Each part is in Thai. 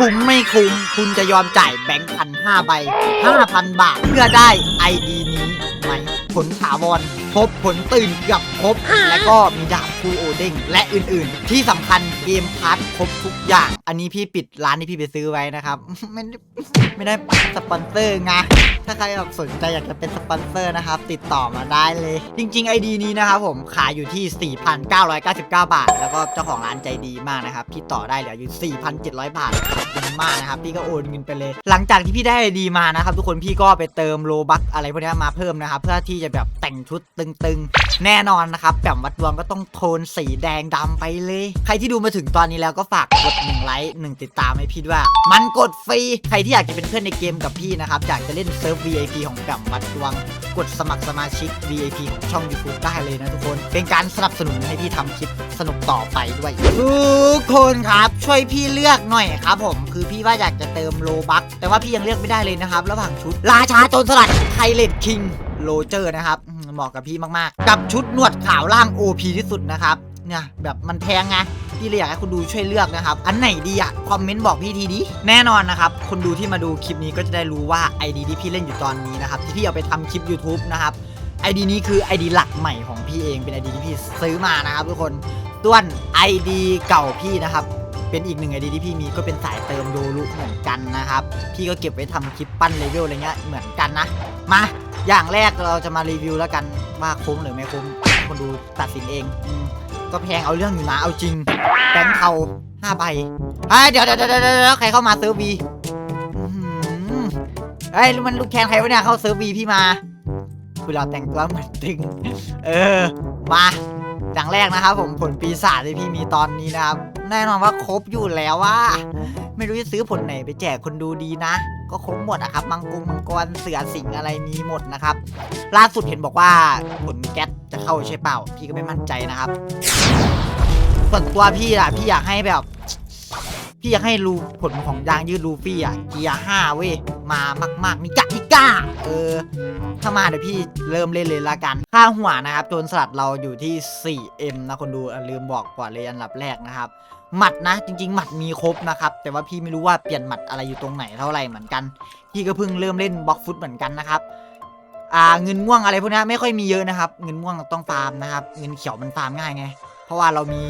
คุ้มไม่คุ้ม คุณจะยอมจ่ายแบงค์พันห้าใบห้าพันบาทเพื่อได้ไอดีนี้ไหมผลถาวร ครบผลตื่นเกับครบ และก็มีดาบคูโอเด้งและอื่นๆ ที่สำคัญเกมพาร์ทครบทุกอย่าง อันนี้พี่ปิดร้านที่พี่ไปซื้อไว้นะครับ ไม่ได้ไม่ได้สปอนเซอร์ไงถ้าใครแบบสนใจอยากจะเป็นสปอนเซอร์นะครับ ติดต่อมาได้เลย จริง ๆ ID นี้นะครับผมขายอยู่ที่ 4,999 บาท แล้วก็เจ้าของร้านใจดีมากนะครับ พี่ต่อได้เหลืออยู่ 4,700 บาทขอบคุณมากนะครับ พี่ก็โอนเงินไปเลย หลังจากที่พี่ได้ ID มานะครับทุกคนพี่ก็ไปเติมโลบักอะไรพวกนี้มาเพิ่มนะครับ เพื่อที่จะแบบแต่งชุดตึงๆ แน่นอนนะครับแบบวัดดวงก็ต้องโทนสีแดงดำไปเลย ใครที่ดูมาถึงตอนนี้แล้วก็ฝากกดหนึ่งไลค์หนึ่งติดตามให้พี่ด้วย มันกดฟรี ใครที่อยากจะเป็นเพื่อนในเกมกับพี่นะครับอยากจะเล่นเซิร์ฟ VIP ของแบบวัดดวง กดสมัครสมาชิก VIP ของช่อง YouTube ได้เลยนะทุกคน เป็นการสนับสนุนให้พี่ทำคลิปสนุกต่อไปด้วยทุกคนครับช่วยพี่เลือกหน่อยครับผมคือพี่ว่าอยากจะเติมโลบัคแต่ว่าพี่ยังเลือกไม่ได้เลยนะครับระหว่างชุดราชาโจรสลัดไทเลดคิง โรเจอร์นะครับเหมาะกับพี่มากๆ กับชุดหนวดขาวล่าง OP ที่สุดนะครับเนี่ยแบบมันแพงไงพี่เลยอยากให้คุณดูช่วยเลือกนะครับ อันไหนดีอะคอมเมนต์บอกพี่ทีดิแน่นอนนะครับ คนดูที่มาดูคลิปนี้ก็จะได้รู้ว่า ID ที่พี่เล่นอยู่ตอนนี้นะครับที่พี่เอาไปทำคลิป YouTube นะครับ ID นี้คือ ID หลักใหม่ของพี่เองเป็น ID ที่พี่ซื้อมานะครับทุกคนส่วน ID เก่าพี่นะครับเป็นอีกหนึ่ง ID ที่พี่มีก็เป็นสายเติมโดรุเหมือนกันนะครับ พี่ก็เก็บไว้ทำคลิปปั้นเลเวลอะไรเงี้ยเหมือนกันนะ มา อย่างแรกเราจะมารีวิวแล้วกันว่าคุ้มหรือไม่คุ้มคนดูตัดสินเองอืมก็แพงเอาเรื่องอยู่นะเอาจริงแบงค์เทาห้าใบเฮ้ยเดี๋ยวเดี๋ยวเดี๋ยวเดี๋ยวใครเข้ามาเซิร์ฟวีอื้อหือเฮ้ยมันลูกแคนใครวะเนี่ยเข้าเซิร์ฟวีพี่มาคุณเราแต่งตัวเหมือนตึงเออมาอย่างแรกนะครับ ผมผลปีศาจที่พี่มีตอนนี้นะครับ แน่นอนว่าครบอยู่แล้วว่า ไม่รู้จะซื้อผลไหนไปแจกคนดูดีนะ ก็ครบหมดอะครับ มังกรมังกรเสือสิงอะไรมีหมดนะครับ ล่าสุดเห็นบอกว่าผลแก๊สจะเข้าใช่เปล่า พี่ก็ไม่มั่นใจนะครับส่วนตัวพี่อะพี่อยากให้แบบ พี่อยากให้รูผลของยางยืดลูฟี่อะเกียร์ห้าเว้ยมามากๆนิกะนิก้าเออถ้ามาเดี๋ยวพี่เริ่มเล่นเลยละกัน ค่าหัวนะครับโจนสลัดเราอยู่ที่ 4M นะคนดูลืมบอกก่อนเลยอันดับแรกนะครับ หมัดนะ จริงๆหมัดมีครบนะครับ แต่ว่าพี่ไม่รู้ว่าเปลี่ยนหมัดอะไรอยู่ตรงไหนเท่าไหร่เหมือนกัน พี่ก็เพิ่งเริ่มเล่นบล็อกฟุตเหมือนกันนะครับอ่าเงินม่วงอะไรพวกนี้ไม่ค่อยมีเยอะนะครับ เงินม่วงต้องฟาร์มนะครับ เงินเขียวมันฟาร์มง่ายไง เพราะว่าเรามี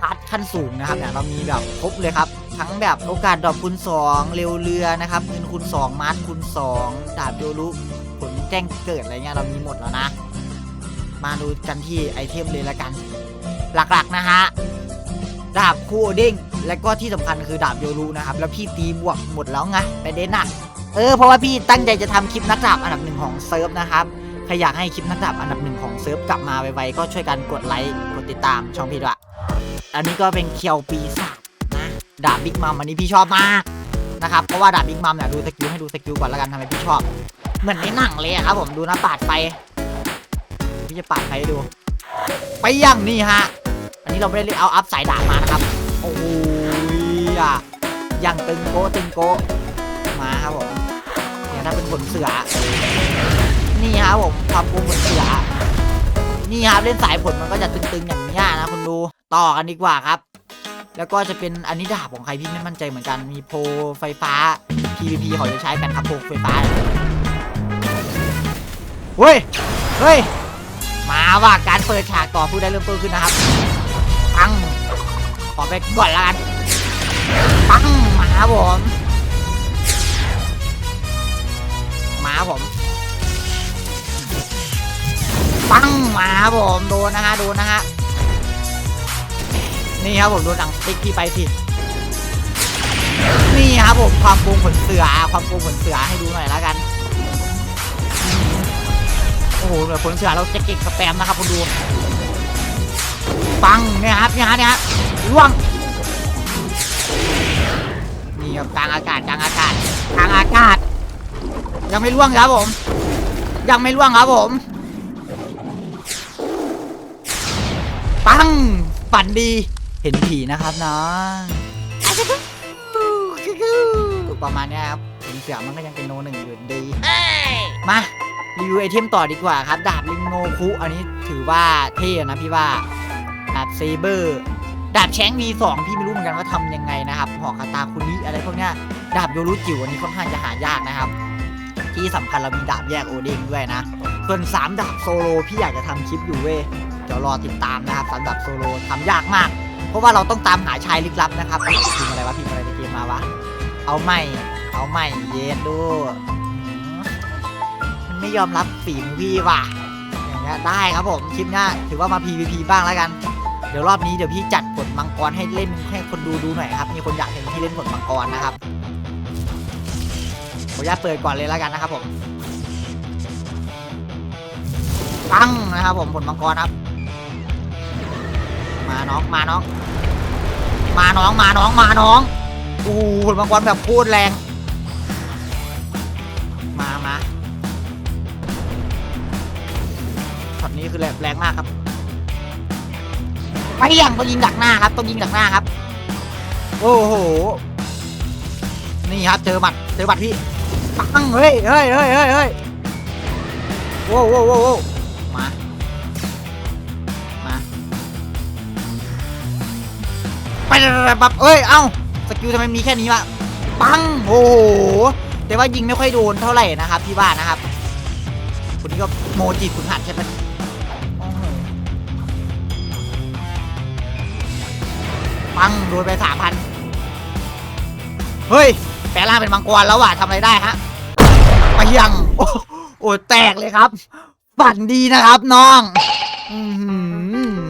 พาร์ทขั้นสูงนะครับเนี่ยเรามีแบบครบเลยครับ ทั้งแบบโอกาสดอปคูณ2เร็วเรือนะครับ เงินคูณ2มาร์ทคูณ2ดาบโยรุผลแจ้งเกิดอะไรเงี้ยเรามีหมดแล้วนะ มาดูกันที่ไอเทมเลยละกัน หลักๆนะฮะ ดาบคูโอเด้งและก็ที่สำคัญคือดาบโยรุนะครับ แล้วพี่ตีบวกหมดแล้วไงไปเด่นอะเออเพราะว่าพี่ตั้งใจจะทำคลิปนักดาบอันดับหนึ่งของเซิร์ฟนะครับใครอยากให้คลิปนักดาบอันดับหนึ่งของเซิร์ฟกลับมาไวๆก็ช่วยกันกดไลค์กดติดตามช่องพี่ด้วยอันนี้ก็เป็นเคียวปีศาจนะดาบบิ๊กมัมอันนี้พี่ชอบมากนะครับเพราะว่าดาบบิ๊กมัมเนี่ยดูสกิลให้ดูสกิลก่อนแล้วกันทำไมพี่ชอบ เหมือนในหนังเลยครับผมดูนะปาดไฟพี่จะปาดไฟให้ดู ไปอย่างนี้ฮะ อันนี้เราไม่ได้เล่นเอาอัพสายดาบมานะครับ โอ้ยอะอย่างตึงโกตึงโกมาครับผมเนี่ยถ้าเป็นขนเสือ นี่ครับผมความกลัวขนเสือ นี่ครับเล่นสายผลมันก็จะตึงๆอย่างนี้นะคุณดูต่อกันดีกว่าครับ แล้วก็จะเป็นอันนี้ดาบของใครพี่ไม่มั่นใจเหมือนกันมีโพลไฟฟ้า PVP เขาจะใช้กันครับโพลไฟฟ้าเฮ้ยเฮ้ยมาว่าการเปิดฉากต่อผู้ได้เริ่มต้นขึ้นนะครับ ขอไปก่อนละกันปังหมาผมหมาผมปังหมาผมดนนะฮะดนนะฮะนี่ครับผมดนดังติ๊กที่ไปสินี่ครับผมความโกงขนเสือความโกงขนเสือให้ดูหน่อยแล้วกันโอ้โหเหลือขนเสือเราจะเก่งสแปมนะครับคุณดู ปังเนี่ยครับเนี่ยฮะเนี่ยฮะล่วงนี่ครับกลางอากาศกลางอากาศกลางอากาศ ยังไม่ล่วงครับผม ยังไม่ล่วงครับผม ปังฝันดีเห็นผีนะครับน้องประมาณเนี้ยครับเห็นเสือมันก็ยังเป็นโนหนึ่งอยู่ดีมารีวิวไอเทมต่อดีกว่าครับ ดาบลิงโนคุอันนี้ถือว่าเท่นะพี่ว่าดา บเซเบอร์ดาบแชง V2 พี่ไม่รู้เหมือนกันว่าทำยังไงนะครับหอกคาตาคุริอะไรพวกเนี้ยดาบโยรุจิ๋วอันนี้ค่อนข้างจะหายากนะครับ ที่สำคัญเรามีดาบแยกโอเด้งด้วยนะ ส่วนสามดาบโซโลพี่อยากจะทำคลิปอยู่เว้ยเดี๋ยวรอติดตามนะครับสามดาบโซโลทำยากมาก เพราะว่าเราต้องตามหาชายลึกลับนะครับพิมอะไรวะพิมอะไรในเกมมาวะเอาใหม่เอาใหม่เย็นดูมันไม่ยอมรับฝีมือพี่ว่ะอย่างเงี้ยได้ครับผมคลิปหน้าถือว่ามา PVP บ้างแล้วกัน ดี๋ยวรอบนี้เดี๋ยวพี่จัดผลมังกรให้เล่นให้คนดูดูหน่อยครับ มีคนอยากเห็นพี่เล่นผลมังกรนะครับขออนุญาตเปิดก่อนเลยแล้วกันนะครับผมตั้งนะครับผมผลมังกรครับ มาน้องมาน้อง มาน้องมาน้องมาน้องโอ้โหผลมังกรแบบโคตรแรง มามาช็อตนี้คือแรงแรงมากครับ ไม่ยังต้องยิงดักหน้าครับต้องยิงดักหน้าครับ โอ้โห นี่ครับเจอหมัดเจอหมัดพี่ปังเฮ้ยเฮ้ยเฮ้ยเฮ้ยเฮ้ยโว้วโว้วโว้วโว้วมา มา ไปปั๊บเอ้ย เอ้า สกิลทำไมมีแค่นี้วะปัง โอ้โห แต่ว่ายิงไม่ค่อยโดนเท่าไหร่นะครับ พี่บ้านนะครับคนนี้ก็โมจิขุนหัดใช่ไหม ปังโดนไปสามพันเฮ้ยแปลร่างเป็นมังกรแล้วว่ะทำอะไรได้ฮะไปยังโอ้โอ้แตกเลยครับฝันดีนะครับน้องอือหือ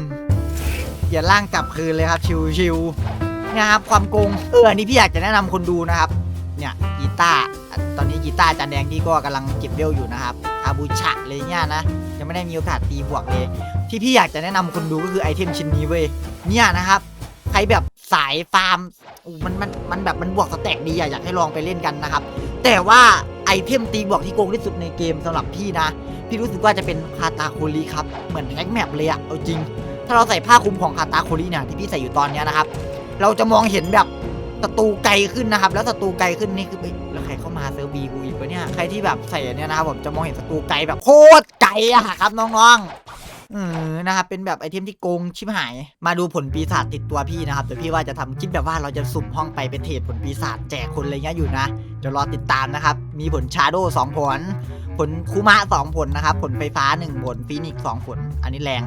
เปลี่ยนร่างกลับคืนเลยครับ ชิวๆเนี่ยครับความโกงเอออันนี้พี่อยากจะแนะนำคนดูนะครับ เนี่ยกีตาร์ตอนนี้กีตาร์จานแดงพี่ก็กำลังเก็บเวลอยู่นะครับอาบูชะเลยเนี่ยนะยังไม่ได้มีโอกาสตีบวกเลย ที่พี่อยากจะแนะนำคนดูก็คือไอเทมชิ้นนี้เว้ยเนี่ยนะครับ ครแบบสายฟาร์มมันมันมันแบบมันบวกสแต็กดีอะอยากให้ลองไปเล่นกันนะครับ แต่ว่าไอเทมตีบวกที่โกงที่สุดในเกมสำหรับพี่นะ พี่รู้สึกว่าจะเป็นคาตาโคลีครับเหมือนแฮกแมปเลยอะเอาจริง ถ้าเราใส่ผ้าคลุมของคาตาโคลีเนี่ยที่พี่ใส่อยู่ตอนเนี้ยนะครับ เราจะมองเห็นแบบศัตรูไกลขึ้นนะครับ แล้วศัตรูไกลขึ้นนี่คือเอ้ยแล้วใครเข้ามาเซิร์ฟบีกูอีกวะเนี่ยใครที่แบบใส่เนี้ยนะครับผมจะมองเห็นศัตรูไกลแบบโคตรไกลอะครับน้องๆ เออนะครับเป็นแบบไอเทมที่โกงชิบหาย มาดูผลปีศาจติดตัวพี่นะครับเดี๋ยวพี่ว่าจะทำคลิปแบบว่าเราจะสุ่มห้องไปเป็นเทรดผลปีศาจแจกคนอะไรเงี้ยอยู่นะเดี๋ยวรอติดตามนะครับ มีผลชาโดสองผล ผลคูมะสองผลนะครับ ผลไฟฟ้าหนึ่งผลฟีนิกสองผล อันนี้แรง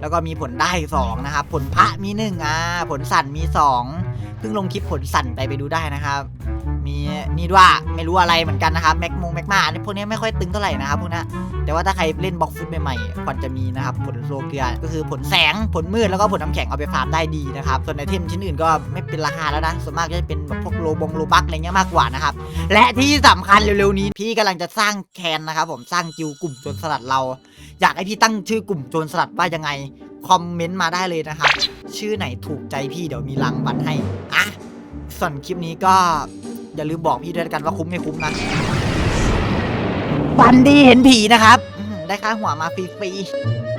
แล้วก็มีผลได้สองนะครับ ผลพระมีหนึ่งอ่าผลสั่นมีสองเพิ่งลงคลิปผลสั่นไปไปดูได้นะครับ มีนี่ด้วยไม่รู้อะไรเหมือนกันนะครับแมก มงแม็กมาอันพวกนี้ไม่ค่อยตึงเท่าไหร่นะครับพวกนี้แต่ว่าถ้าใครเล่นบล็อกฟุตใหม่ๆควรจะมีนะครับผลโลเกลือก็คือผลแสงผลมืดแล้วก็ผลน้ำแข็งเอาไปฟาร์มได้ดีนะครับส่วนไอเทมชิ้นอื่นก็ไม่เป็นราคาแล้วนะส่วนมากก็จะเป็นแบบพวกโลบงโลบักอะไรเงี้ยมากกว่านะครับและที่สำคัญเร็วๆนี้พี่กำลังจะสร้างแคนนะครับผมสร้างกิวกลุ่มโจรสลัดเรา อยากให้พี่ตั้งชื่อกลุ่มโจรสลัดว่ายังไงคอมเมนต์มาได้เลยนะครับ ชื่อไหนถูกใจพี่เดี๋ยวมีรางวัลให้ อะ ส่วนคลิปนี้ก็อย่าลืมบอกพี่ด้วยกันว่าคุ้มไม่คุ้มนะ ฝันดีเห็นผีนะครับ ได้ค่าหัวมาฟรีๆ